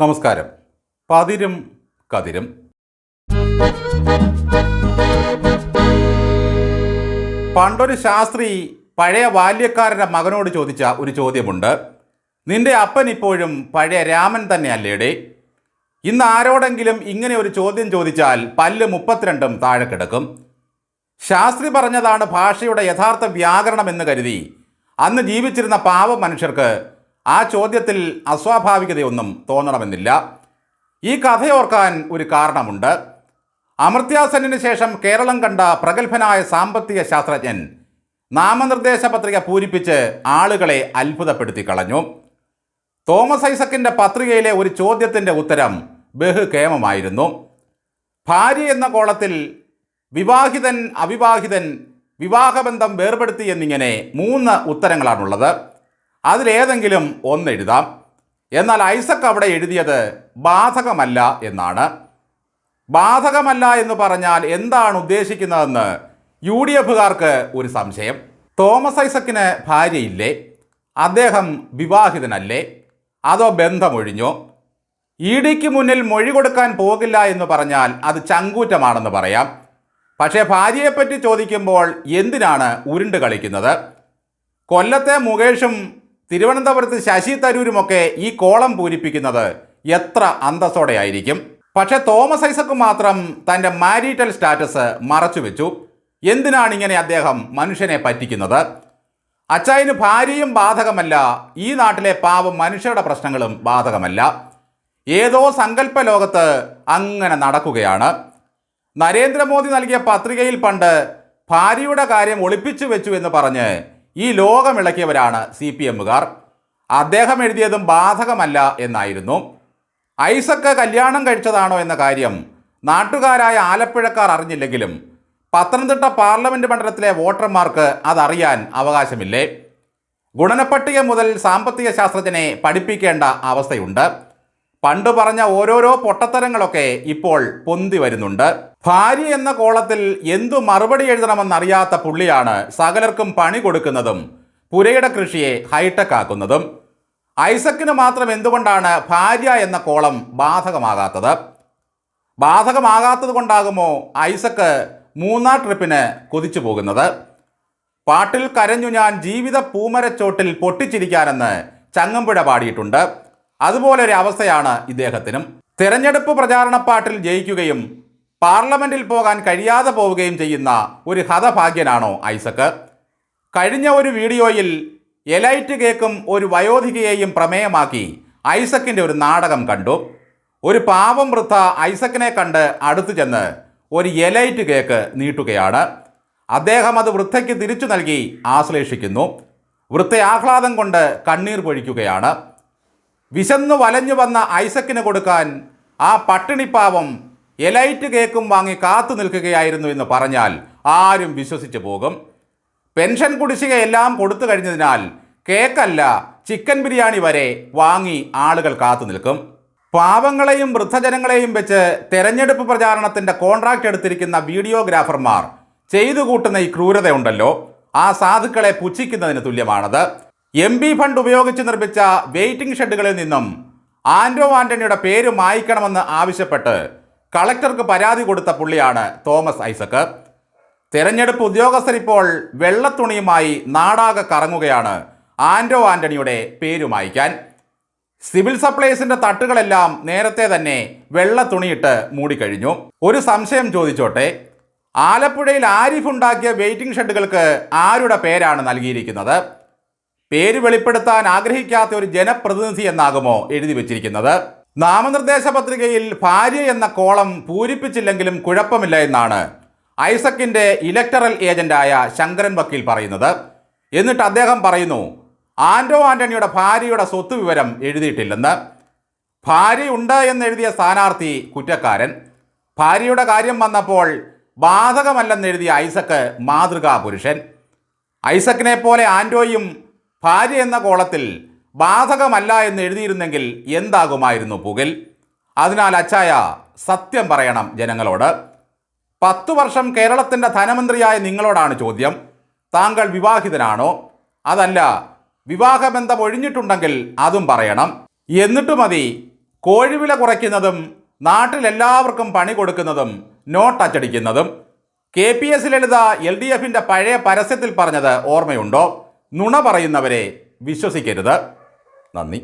നമസ്കാരം. പതിരും കതിരും. പണ്ടൊരു ശാസ്ത്രി പഴയ ബാല്യക്കാരന്റെ മകനോട് ചോദിച്ച ഒരു ചോദ്യമുണ്ട്. നിന്റെ അപ്പൻ ഇപ്പോഴും പഴയ രാമൻ തന്നെയല്ലേടേ? ഇന്ന് ആരോടെങ്കിലും ഇങ്ങനെ ഒരു ചോദ്യം ചോദിച്ചാൽ പല്ല് മുപ്പത്തിരണ്ടും താഴെ കിടക്കും. ശാസ്ത്രി പറഞ്ഞതാണ് ഭാഷയുടെ യഥാർത്ഥ വ്യാകരണം എന്ന് കരുതി അന്ന് ജീവിച്ചിരുന്ന പാവ മനുഷ്യർക്ക് ആ ചോദ്യത്തിൽ അസ്വാഭാവികതയൊന്നും തോന്നണമെന്നില്ല. ഈ കഥയോർക്കാൻ ഒരു കാരണമുണ്ട്. അമർത്യാസനിന് ശേഷം കേരളം കണ്ട പ്രഗത്ഭനായ സാമ്പത്തിക ശാസ്ത്രജ്ഞൻ നാമനിർദ്ദേശ പത്രിക പൂരിപ്പിച്ച് ആളുകളെ അത്ഭുതപ്പെടുത്തി കളഞ്ഞു. തോമസ് ഐസക്കിന്റെ പത്രികയിലെ ഒരു ചോദ്യത്തിന്റെ ഉത്തരം ബഹുകേമമായിരുന്നു. ഭാര്യ എന്ന കോളത്തിൽ വിവാഹിതൻ അവിവാഹിതൻ വിവാഹബന്ധം വേർപെടുത്തി എന്നിങ്ങനെ മൂന്ന് ഉത്തരങ്ങളാണുള്ളത്. അതിലേതെങ്കിലും ഒന്നെഴുതാം എന്നാൽ ഐസക് അവിടെ എഴുതിയത് ബാധകമല്ല എന്നാണ്. ബാധകമല്ല എന്ന് പറഞ്ഞാൽ എന്താണ് ഉദ്ദേശിക്കുന്നതെന്ന് യു ഡി എഫുകാർക്ക് ഒരു സംശയം. തോമസ് ഐസക്കിന് ഭാര്യയില്ലേ? അദ്ദേഹം വിവാഹിതനല്ലേ? അതോ ബന്ധമൊഴിഞ്ഞോ? ഇ ഡിക്ക് മുന്നിൽ മൊഴി കൊടുക്കാൻ പോകില്ല എന്ന് പറഞ്ഞാൽ അത് ചങ്കൂറ്റമാണെന്ന് പറയാം. പക്ഷേ ഭാര്യയെപ്പറ്റി ചോദിക്കുമ്പോൾ എന്തിനാണ് ഉരുണ്ട് കളിക്കുന്നത്? കൊല്ലത്തെ മുകേഷും തിരുവനന്തപുരത്ത് ശശി തരൂരുമൊക്കെ ഈ കോളം പൂരിപ്പിക്കുന്നത് എത്ര അന്തസ്സോടെയായിരിക്കും? പക്ഷേ തോമസ് ഐസക്ക് മാത്രം തന്റെ മാരിറ്റൽ സ്റ്റാറ്റസ് മറച്ചുവെച്ചു എന്തിനാണ് ഇങ്ങനെ അദ്ദേഹം മനുഷ്യനെ പറ്റിക്കുന്നത്? അച്ചായന് ഭാര്യയും ബാധകമല്ല ഈ നാട്ടിലെ പാവം മനുഷ്യരുടെ പ്രശ്നങ്ങളും ബാധകമല്ല. ഏതോ സങ്കല്പ ലോകത്ത് അങ്ങനെ നടക്കുകയാണ്. നരേന്ദ്രമോദി നൽകിയ പത്രികയിൽ പണ്ട് ഭാര്യയുടെ കാര്യം ഒളിപ്പിച്ചു വെച്ചു എന്ന് പറഞ്ഞ് ഈ ലോകമിളക്കിയവരാണ് സി പി എമ്മുകാർ. അദ്ദേഹം എഴുതിയതും ബാധകമല്ല എന്നായിരുന്നു. ഐസക്ക് കല്യാണം കഴിച്ചതാണോ എന്ന കാര്യം നാട്ടുകാരായ ആലപ്പുഴക്കാർ അറിഞ്ഞില്ലെങ്കിലും പത്തനംതിട്ട പാർലമെന്റ് മണ്ഡലത്തിലെ വോട്ടർമാർക്ക് അതറിയാൻ അവകാശമില്ലേ? ഗുണനപ്പട്ടിക മുതൽ സാമ്പത്തിക ശാസ്ത്രജ്ഞനെ പഠിപ്പിക്കേണ്ട അവസ്ഥയുണ്ട്. പണ്ട് പറഞ്ഞ ഓരോരോ പൊട്ടത്തരങ്ങളൊക്കെ ഇപ്പോൾ പൊന്തി വരുന്നുണ്ട്. ഭാര്യ എന്ന കോളത്തിൽ എന്തു മറുപടി എഴുതണമെന്നറിയാത്ത പുള്ളിയാണ് സകലർക്കും പണി കൊടുക്കുന്നതും പുരയുടെ കൃഷിയെ ഹൈടെക് ആക്കുന്നതും. ഐസക്കിന് മാത്രം എന്തുകൊണ്ടാണ് ഭാര്യ എന്ന കോളം ബാധകമാകാത്തത്? ബാധകമാകാത്തത് കൊണ്ടാകുമോ ഐസക്ക് മൂന്നാം ട്രിപ്പിന് കൊതിച്ചു പോകുന്നത്? പാട്ടിൽ കരഞ്ഞു ഞാൻ ജീവിത പൂമരച്ചോട്ടിൽ പൊട്ടിച്ചിരിക്കാനെന്ന് ചങ്ങമ്പുഴ പാടിയിട്ടുണ്ട്. അതുപോലെ ഒരു അവസ്ഥയാണ് ഇദ്ദേഹത്തിനും. തെരഞ്ഞെടുപ്പ് പ്രചാരണ പാട്ടിൽ ജയിക്കുകയും പാർലമെന്റിൽ പോകാൻ കഴിയാതെ പോവുകയും ചെയ്യുന്ന ഒരു ഹതഭാഗ്യനാണോ ഐസക്ക്? കഴിഞ്ഞ ഒരു വീഡിയോയിൽ എലൈറ്റ് കേക്കും ഒരു വയോധികയെയും പ്രമേയമാക്കി ഐസക്കിന്റെ ഒരു നാടകം കണ്ടു. ഒരു പാവം വൃദ്ധ ഐസക്കിനെ കണ്ട് അടുത്തു ചെന്ന് ഒരു എലൈറ്റ് കേക്ക് നീട്ടുകയാണ്. അദ്ദേഹം അത് വൃദ്ധയ്ക്ക് തിരിച്ചു നൽകി ആശ്ലേഷിക്കുന്നു. വൃത്തെ ആഹ്ലാദം കൊണ്ട് കണ്ണീർ പൊഴിക്കുകയാണ്. വിശന്നു വലഞ്ഞു വന്ന ഐസക്കിന് കൊടുക്കാൻ ആ പട്ടിണിപ്പാവം എലൈറ്റ് കേക്കും വാങ്ങി കാത്തു നിൽക്കുകയായിരുന്നു എന്ന് പറഞ്ഞാൽ ആരും വിശ്വസിച്ചു പോകും. പെൻഷൻ കുടിശ്ശിക എല്ലാം കൊടുത്തു കഴിഞ്ഞതിനാൽ കേക്കല്ല ചിക്കൻ ബിരിയാണി വരെ വാങ്ങി ആളുകൾ കാത്തു നിൽക്കും. പാവങ്ങളെയും വൃദ്ധജനങ്ങളെയും വെച്ച് തെരഞ്ഞെടുപ്പ് പ്രചാരണത്തിന്റെ കോൺട്രാക്റ്റ് എടുത്തിരിക്കുന്ന വീഡിയോഗ്രാഫർമാർ ചെയ്തു കൂട്ടുന്ന ഈ ക്രൂരതയുണ്ടല്ലോ. ആ സാധുക്കളെ പുച്ഛിക്കുന്നതിന് തുല്യമാണത്. എം പി ഫണ്ട് ഉപയോഗിച്ച് നിർമ്മിച്ച വെയിറ്റിംഗ് ഷെഡുകളിൽ നിന്നും ആൻഡോ ആന്റണിയുടെ പേര് മായ്ക്കണമെന്ന് ആവശ്യപ്പെട്ട് കളക്ടർക്ക് പരാതി കൊടുത്ത പുള്ളിയാണ് തോമസ് ഐസക്ക്. തെരഞ്ഞെടുപ്പ് ഉദ്യോഗസ്ഥർ ഇപ്പോൾ വെള്ളത്തുണിയുമായി നാടാകെ കറങ്ങുകയാണ്. ആൻഡോ ആന്റണിയുടെ പേര് മായ്ക്കാൻ. സിവിൽ സപ്ലൈസിന്റെ തട്ടുകളെല്ലാം നേരത്തെ തന്നെ വെള്ള തുണിയിട്ട് മൂടിക്കഴിഞ്ഞു. ഒരു സംശയം ചോദിച്ചോട്ടെ ആലപ്പുഴയിൽ ആരിഫ് ഉണ്ടാക്കിയ വെയിറ്റിംഗ് ഷെഡുകൾക്ക് ആരുടെ പേരാണ് നൽകിയിരിക്കുന്നത്? പേര് വെളിപ്പെടുത്താൻ ആഗ്രഹിക്കാത്ത ഒരു ജനപ്രതിനിധി എന്നാകുമോ എഴുതി വെച്ചിരിക്കുന്നത്? നാമനിർദ്ദേശ പത്രികയിൽ ഭാര്യ എന്ന കോളം പൂരിപ്പിച്ചില്ലെങ്കിലും കുഴപ്പമില്ല എന്നാണ് ഐസക്കിന്റെ ഇലക്ടറൽ ഏജന്റായ ശങ്കരൻ വക്കീൽ പറയുന്നത്. എന്നിട്ട് അദ്ദേഹം പറയുന്നു ആൻഡോ ആന്റണിയുടെ ഭാര്യയുടെ സ്വത്ത് വിവരം എഴുതിയിട്ടില്ലെന്ന്. ഭാര്യയുണ്ട് എന്നെഴുതിയ സ്ഥാനാർത്ഥി കുറ്റക്കാരൻ. ഭാര്യയുടെ കാര്യം വന്നപ്പോൾ ബാധകമല്ലെന്നെഴുതിയ ഐസക്ക് മാതൃകാ പുരുഷൻ. ഐസക്കിനെ പോലെ ആൻഡോയും ഭാര്യ എന്ന കോളത്തിൽ ബാധകമല്ല എന്ന് എഴുതിയിരുന്നെങ്കിൽ എന്താകുമായിരുന്നു പുകൽ? അതിനാൽ അച്ചായ സത്യം പറയണം ജനങ്ങളോട്. പത്തു വർഷം കേരളത്തിന്റെ ധനമന്ത്രിയായ നിങ്ങളോടാണ് ചോദ്യം. താങ്കൾ വിവാഹിതനാണോ? അതല്ല വിവാഹബന്ധം ഒഴിഞ്ഞിട്ടുണ്ടെങ്കിൽ അതും പറയണം. എന്നിട്ട് മതി കോഴിവില കുറയ്ക്കുന്നതും നാട്ടിലെല്ലാവർക്കും പണി കൊടുക്കുന്നതും note അച്ചടിക്കുന്നതും. K P S Lalitha L D എഫിന്റെ പഴയ പരസ്യത്തിൽ പറഞ്ഞത് ഓർമ്മയുണ്ടോ? നുണ പറയുന്നവരെ വിശ്വസിക്കരുത്. നന്ദി.